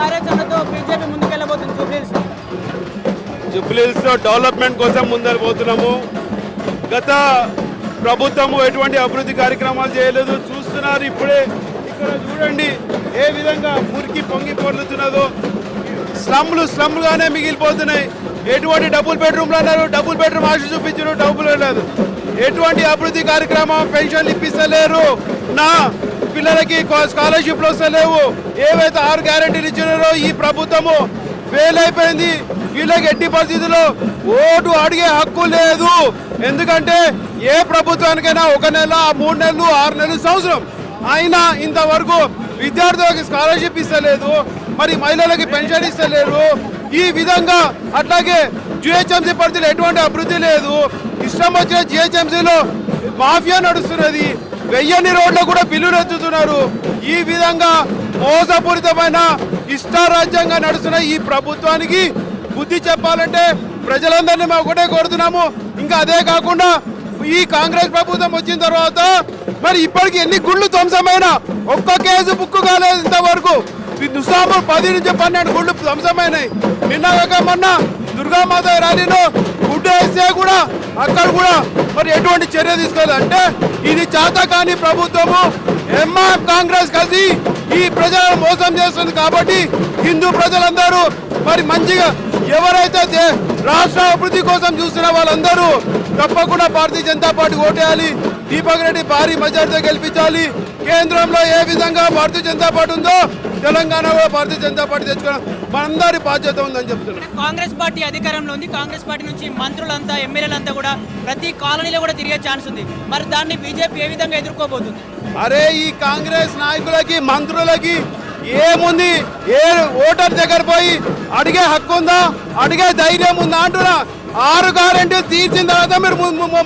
కార్యాచరణతో BJP ముందుకెళ్ళబోతుంది. Jubilee Hills. జూబ్లీహిల్స్లో development కోసం ముందరిపోతున్నాము గత ప్రభుత్వము ఎటువంటి అభివృద్ధి కార్యక్రమాలు చేయలేదు. చూస్తున్నారు ఇప్పుడే. ఇక్కడ చూడండి ఏ విధంగా మురికి పొంగి పొర్లుతున్నదో. స్లమ్లు స్లమ్లుగానే మిగిలిపోతున్నాయి. ఎటువంటి డబుల్ బెడ్రూమ్లు అన్నారు. డబుల్ బెడ్రూమ్ ఆశ చూపించారు. డబ్బులు లేదు. ఎటువంటి అభివృద్ధి కార్యక్రమం పెన్షన్లు ఇప్పిస్తలేరు. నా పిల్లలకి స్కాలర్షిప్లు వస్తలేవు ఏవైతే ఆరు గ్యారెంటీలు ఇచ్చినారో ఈ ప్రభుత్వము ఫెయిల్ అయిపోయింది. వీళ్ళకి ఎట్టి పరిస్థితుల్లో ఓటు అడిగే హక్కు లేదు. ఎందుకంటే ఏ ప్రభుత్వానికైనా ఒక నెల మూడు నెలలు ఆరు నెలలు సంవత్సరం. అయినా ఇంతవరకు విద్యార్థులకి స్కాలర్షిప్ ఇస్తలేదు. మరి మహిళలకి పెన్షన్ ఇస్తలేరు. ఈ విధంగా అట్లాగే జిహెచ్ఎంసీ పరిధిలో ఎటువంటి అభివృద్ధి లేదు. ఇష్టం వచ్చిన జిహెచ్ఎంసీలో మాఫియా నడుస్తున్నది. వెయ్యని రోడ్లు కూడా బిల్లులు ఎత్తుతున్నారు. ఈ విధంగా మోసపూరితమైన ఇష్టారాజ్యంగా నడుస్తున్న ఈ ప్రభుత్వానికి బుద్ధి చెప్పాలంటే ప్రజలందరినీ మేము ఒకటే కోరుతున్నాము. ఇంకా అదే కాకుండా ఈ కాంగ్రెస్ ప్రభుత్వం వచ్చిన తర్వాత మరి ఇప్పటికి ఎన్ని గుళ్ళు ధ్వంసమైన ఒక్క కేసు బుక్కు కాలేదు ఇంతవరకు. ఈ పది నుంచి పన్నెండు గుళ్ళు ధ్వంసమైనాయి. నిన్న మొన్న దుర్గామాత ర్యాలీలో గుడ్డు వేస్తే కూడా అక్కడ కూడా మరి ఎటువంటి చర్య తీసుకోలేదు అంటే ఇది చేత కాని ప్రభుత్వము ఎంఆర్ కాంగ్రెస్ కలిసి ఈ ప్రజలను మోసం చేస్తుంది కాబట్టి హిందూ ప్రజలందరూ మరి మంచిగా ఎవరైతే రాష్ట్ర అభివృద్ధి కోసం చూస్తున్న వాళ్ళందరూ తప్పకుండా భారతీయ జనతా పార్టీ ఓటేయాలి. దీపక్ రెడ్డి భారీ మెజార్టీతో గెలిపించాలి. కేంద్రంలో ఏ విధంగా భారతీయ జనతా పార్టీ ఉందో తెలంగాణ కూడా భారతీయ జనతా పార్టీ తెచ్చుకోవడం మనందరి బాధ్యత ఉందని చెప్తున్నాను. కాంగ్రెస్ పార్టీ అధికారంలో ఉంది. కాంగ్రెస్ పార్టీ నుంచి మంత్రులంతా ఎమ్మెల్యేలంతా కూడా ప్రతి కాలనీలో కూడా తిరిగే ఛాన్స్ ఉంది. మరి దాన్ని బీజేపీ ఏ విధంగా ఎదుర్కోబోతుంది? అరే ఈ కాంగ్రెస్ నాయకులకి పౌరులకి ఏముంది? ఏ ఓటర్ దగ్గర పోయి అడిగే హక్కు ఉందా? అడిగే ధైర్యం ఉందా అంటున్నా. ఆరు గ్యారెంటీలు తీర్చిన తర్వాత మీరు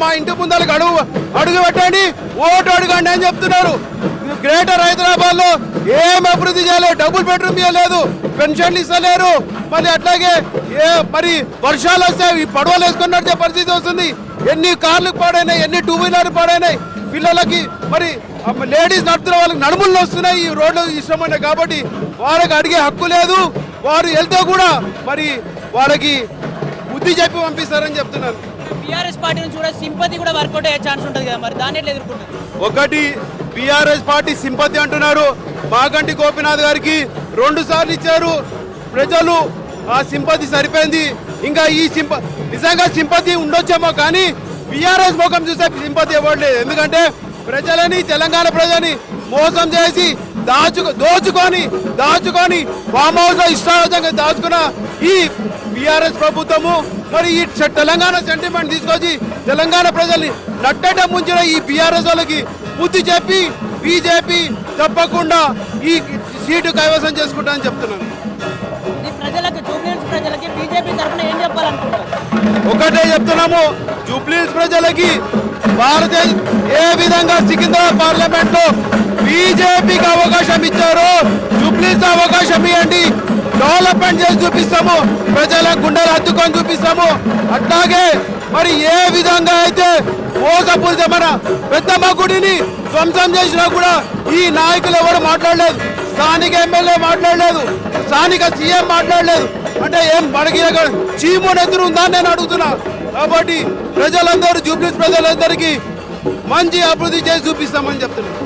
మా ఇంటి ముందరకు అడుగు అడుగు పెట్టండి. ఓటు అడగండి అని చెప్తున్నారు. గ్రేటర్ హైదరాబాద్లో ఏం అభివృద్ధి చేయలేదు డబుల్ బెడ్రూమ్ ఇవ్వలేదు. పెన్షన్లు ఇస్తలేరు. మరి అట్లాగే ఏ మరి వర్షాలు వస్తే ఈ పడవలు వేసుకున్నట్టే పరిస్థితి వస్తుంది. ఎన్ని కార్లు పాడైనాయి ఎన్ని టూ వీలర్లు పాడైనాయి. పిల్లలకి మరి లేడీస్ నడుపుతున్న వాళ్ళకి నడుములు వస్తున్నాయి ఈ రోడ్లు ఇష్టమైన కాబట్టి వాళ్ళకి అడిగే హక్కు లేదు. వారు వెళ్తే కూడా మరి వాళ్ళకి బుద్ధి చెప్పి పంపిస్తారని చెప్తున్నాను. బీఆర్ఎస్ పార్టీ నుంచి కూడా సింపతి కూడా వర్కౌట్ అయ్యే ఛాన్స్ ఉంటుంది కదా మరి? దాన్ని ఎట్లా ఒకటి బీఆర్ఎస్ పార్టీ సింపతి అంటున్నారు. మాగంటి గోపినాథ్ గారికి రెండు సార్లు ఇచ్చారు. ప్రజలు ఆ సింపతి సరిపోయింది. ఇంకా ఈ సింప నిజంగా సింపతి ఉండొచ్చేమో కానీ బీఆర్ఎస్ ముఖం చూస్తే సింపతి ఇవ్వట్లేదు ఎందుకంటే ప్రజలని తెలంగాణ ప్రజలని మోసం చేసి దాచు దోచుకొని దాచుకొని ఫామ్ హౌస్లో ఇష్టారాజ్యంగా దాచుకున్న ఈ బీఆర్ఎస్ ప్రభుత్వము మరి ఈ తెలంగాణ సెంటిమెంట్ తీసుకొచ్చి తెలంగాణ ప్రజల్ని నట్టట ముంచిన ఈ బీఆర్ఎస్ వాళ్ళకి బుద్ధి చెప్పి బీజేపీ తప్పకుండా ఈ సీటు కైవసం చేసుకుంటా అని చెప్తున్నాను. ఈ ప్రజలకు జూబ్లీహిల్స్ ప్రజలకి బీజేపీ తరఫున ఏం చెప్పాలనుకుంటారు ఒకటే చెప్తున్నాము జూబ్లీస్ ప్రజలకి భారతదేశ ఏ విధంగా సికింద్రాబాద్ పార్లమెంట్లో బీజేపీకి అవకాశం ఇచ్చారో జూబ్లీస్ అవకాశం ఇవ్వండి. డెవలప్మెంట్ చేసి చూపిస్తాము. ప్రజల గుండెలు అద్దుకొని చూపిస్తాము. అట్లాగే మరి ఏ విధంగా అయితే మోసపూరితమైన పెద్దమ్మ గుడిని ధ్వంసం చేసినా కూడా ఈ నాయకులు ఎవరు మాట్లాడలేదు. స్థానిక ఎమ్మెల్యే మాట్లాడలేదు. స్థానిక సీఎం మాట్లాడలేదు. అంటే ఏం మనకి ఇక్కడ చీము నెత్తురు ఉందా నేను అడుగుతున్నా. కాబట్టి ప్రజలందరూ జూబ్లీస్ ప్రజలందరికీ మంచి అభివృద్ధి చేసి చూపిస్తామని చెప్తున్నాను.